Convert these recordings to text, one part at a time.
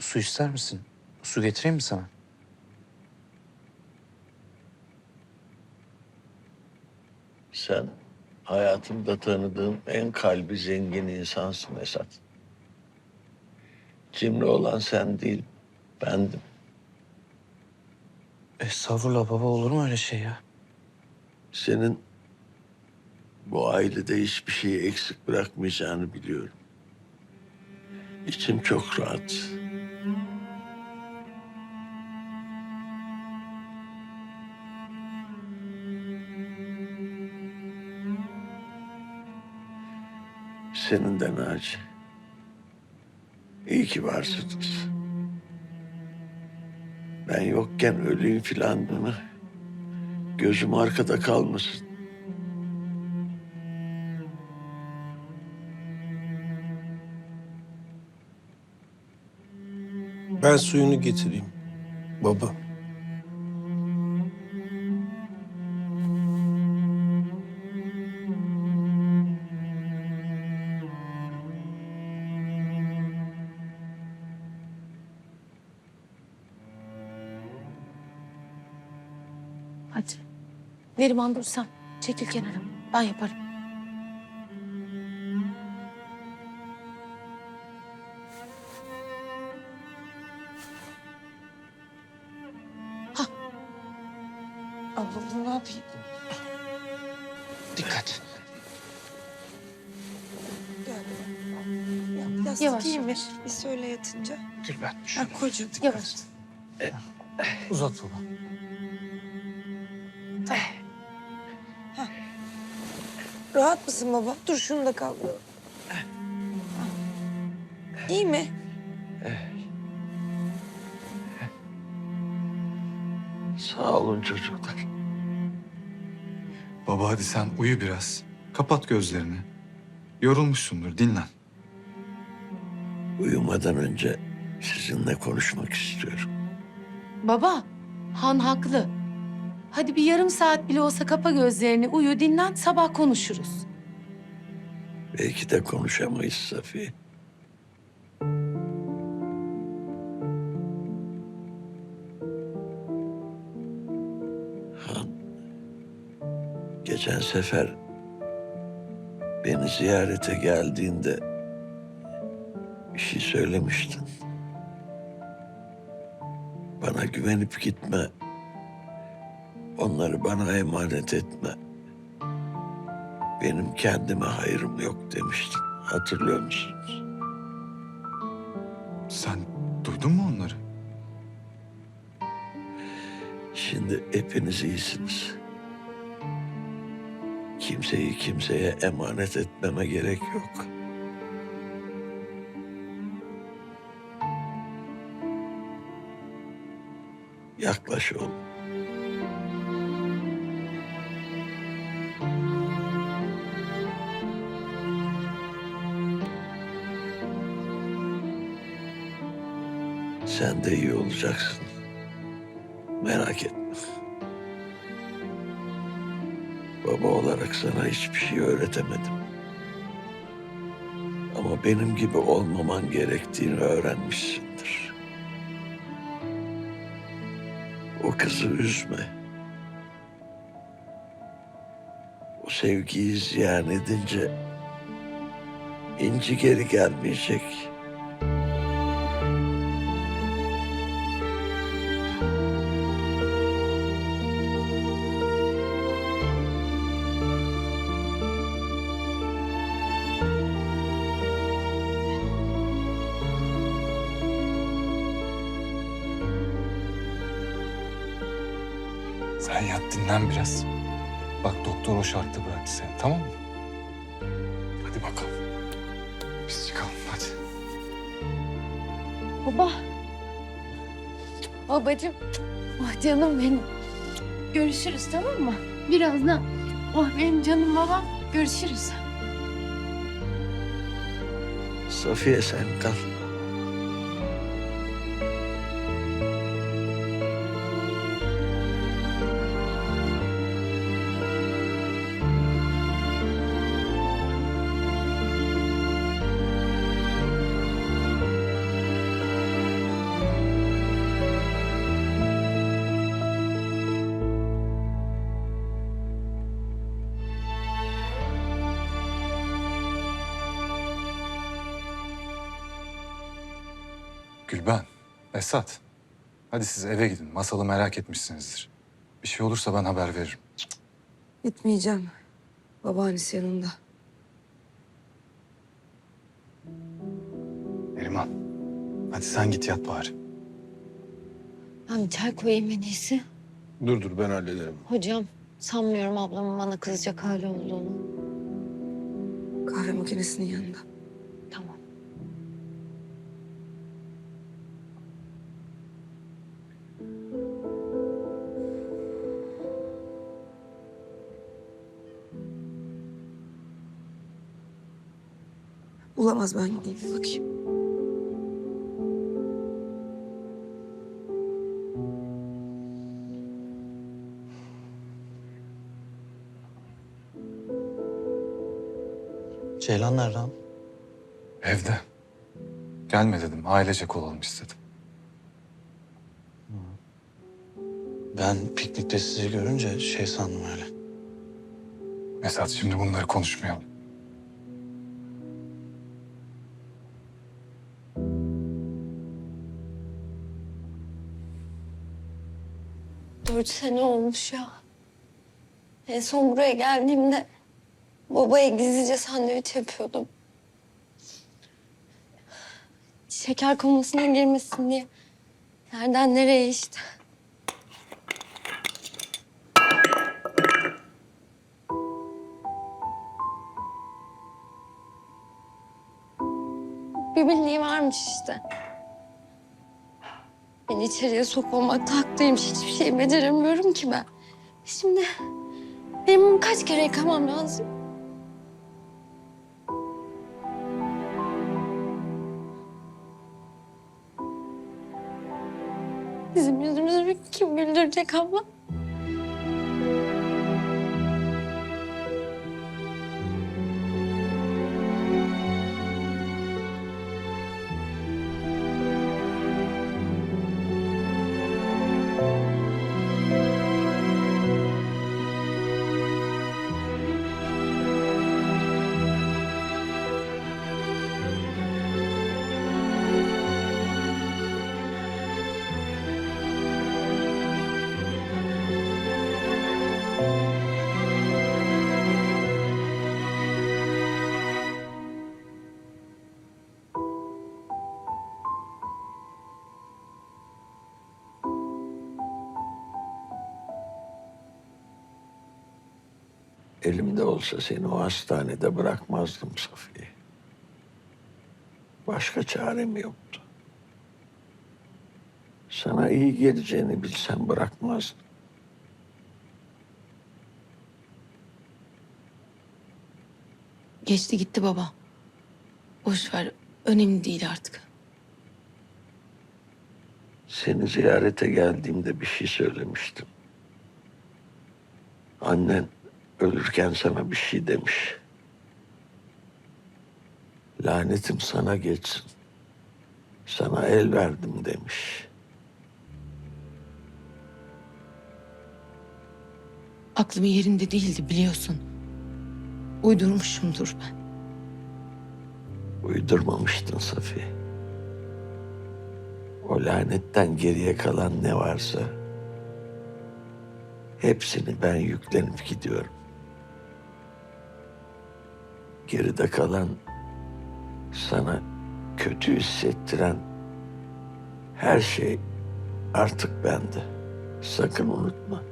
Su ister misin? Su getireyim mi sana? Sen hayatımda tanıdığım en kalbi zengin insansın Esat. Cimri olan sen değil, bendim. Estağfurullah baba olur mu öyle şey ya? Senin bu ailede hiçbir şeyi eksik bırakmayacağını biliyorum. İçim çok rahat. Senin de Naci. İyi ki varsınız. Ben yokken öleyim filan mı? Gözüm arkada kalmasın. Ben suyunu getireyim. Baba. Hadi. Neriman dur sen. Çekil kenara. Ben yaparım. Hah. Abla ne yapayım? Dikkat. Yastık Yavaş, iyi mi? yavaş. Bir söyle yatınca. Gülben. Ha kocuğum. Yavaş. Uzat baba. Rahat mısın baba? Dur şunu da kaldır. İyi mi? Sağ olun çocuklar. Baba hadi sen uyu biraz. Kapat gözlerini. Yorulmuşsundur, dinlen. Uyumadan önce sizinle konuşmak istiyorum. Baba, Han haklı. Hadi bir yarım saat bile olsa kapa gözlerini, uyu, dinlen, sabah konuşuruz. Belki de konuşamayız Safiye. Han, geçen sefer beni ziyarete geldiğinde bir şey söylemiştin. Bana güvenip gitme. Onları bana emanet etme. Benim kendime hayrım yok demiştin. Hatırlıyor musunuz? Sen duydun mu onları? Şimdi hepiniz iyisiniz. Kimseyi kimseye emanet etmeme gerek yok. Yaklaş oğlum. Sen de iyi olacaksın. Merak etme. Baba olarak sana hiçbir şey öğretemedim. Ama benim gibi olmaman gerektiğini öğrenmişsindir. O kızı üzme. O sevgiyi ziyan edince inci geri gelmeyecek. Sen yat dinlen biraz. Bak doktor o şartta bıraktı seni tamam mı? Hadi bakalım. Biz çıkalım hadi. Baba. Babacığım. Ah canım benim. Görüşürüz tamam mı? Birazdan. Oh benim canım babam. Görüşürüz. Safiye sen kal. Gülben, Esat. Hadi siz eve gidin. Masalı merak etmişsinizdir. Bir şey olursa ben haber veririm. Gitmeyeceğim. Babaannesi yanında. Neriman, hadi sen git yat bari. Ben bir çay koyayım en iyisi. Dur dur ben hallederim. Hocam sanmıyorum ablamın bana kızacak hali olduğunu. Kahve makinesinin yanında. Bulamaz ben gideyim bir bakayım. Ceylan nerede ağam? Evde. Gelme dedim. Ailecek olalım istedim. Ben piknikte sizi görünce şey sandım öyle. Esat şimdi bunları konuşmayalım. Dört sene olmuş ya. En son buraya geldiğimde babaya gizlice sandviç yapıyordum. Şeker komasına girmesin diye. Nereden nereye işte. Varmış işte. Beni içeriye sokmamakta haklıymış. Hiçbir şey beceremiyorum ki ben. Şimdi benim onu kaç kere yıkamam lazım? Bizim yüzümüzü kim güldürecek abla? Elimde olsa seni o hastanede bırakmazdım Safiye. Başka çarem yoktu. Sana iyi geleceğini bilsem bırakmazdım. Geçti gitti baba. Boş ver. Önemli değil artık. Seni ziyarete geldiğimde bir şey söylemiştim. Annen ölürken sana bir şey demiş. Lanetim sana geçsin. Sana el verdim demiş. Aklım yerinde değildi biliyorsun. Uydurmuşumdur ben. Uydurmamıştın Safiye. O lanetten geriye kalan ne varsa hepsini ben yüklenip gidiyorum. Geride kalan sana kötü hissettiren her şey artık bende. Sakın unutma.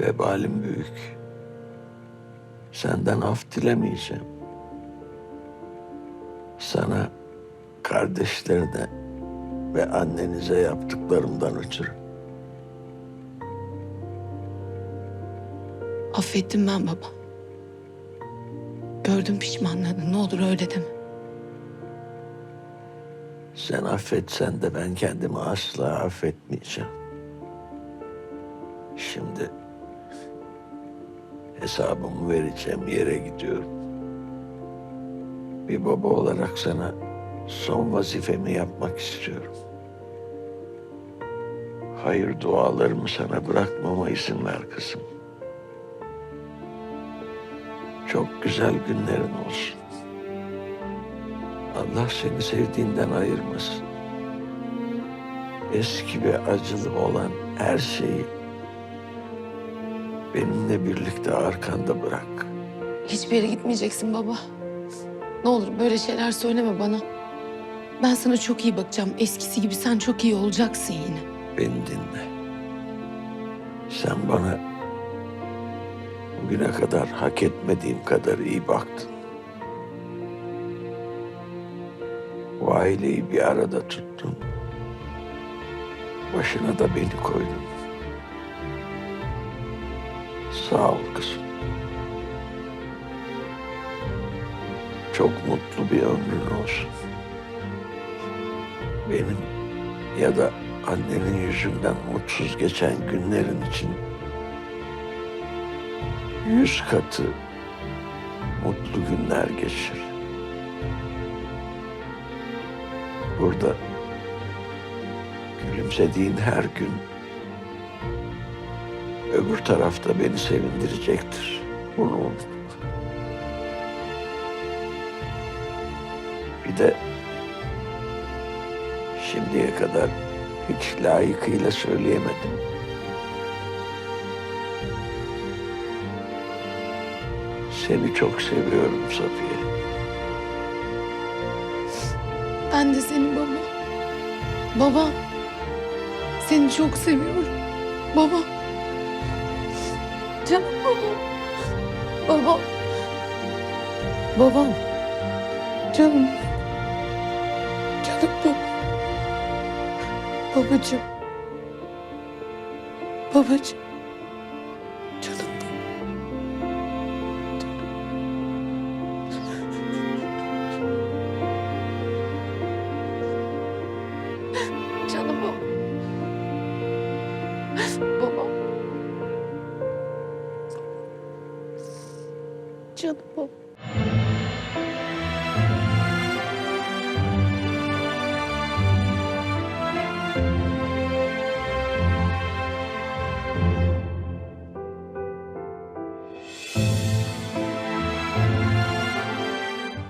Vebalim büyük. Senden af dilemeyeceğim. Sana, kardeşlerine ve annenize yaptıklarımdan ötürü. Affettim ben baba. Gördüm pişmanlığını. Ne olur öyle deme. Sen affetsen de ben kendimi asla affetmeyeceğim. Şimdi hesabımı vereceğim yere gidiyorum. Bir baba olarak sana son vazifemi yapmak istiyorum. Hayır dualarımı sana bırakmama izin ver kızım. Çok güzel günlerin olsun. Allah seni sevdiğinden ayırmasın. Eski ve acılı olan her şeyi benimle birlikte arkanda bırak. Hiçbir yere gitmeyeceksin baba. Ne olur böyle şeyler söyleme bana. Ben sana çok iyi bakacağım. Eskisi gibi sen çok iyi olacaksın yine. Beni dinle. Sen bana bugüne kadar hak etmediğim kadar iyi baktın. Bu aileyi bir arada tuttun. Başına da beni koydun. Sağ ol kızım. Çok mutlu bir ömrün olsun. Benim ya da annenin yüzünden mutsuz geçen günlerin için yüz katı mutlu günler geçir. Burada gülümsediğin her gün öbür tarafta beni sevindirecektir. Bunu unutma. Bir de şimdiye kadar hiç layıkıyla söyleyemedim. Seni çok seviyorum Safiye. Ben de seni baba. Baba. Seni çok seviyorum. Baba. Canım babam. Babam. Babam. Canım. Canım babam. Babacığım. Babacığım. 的不。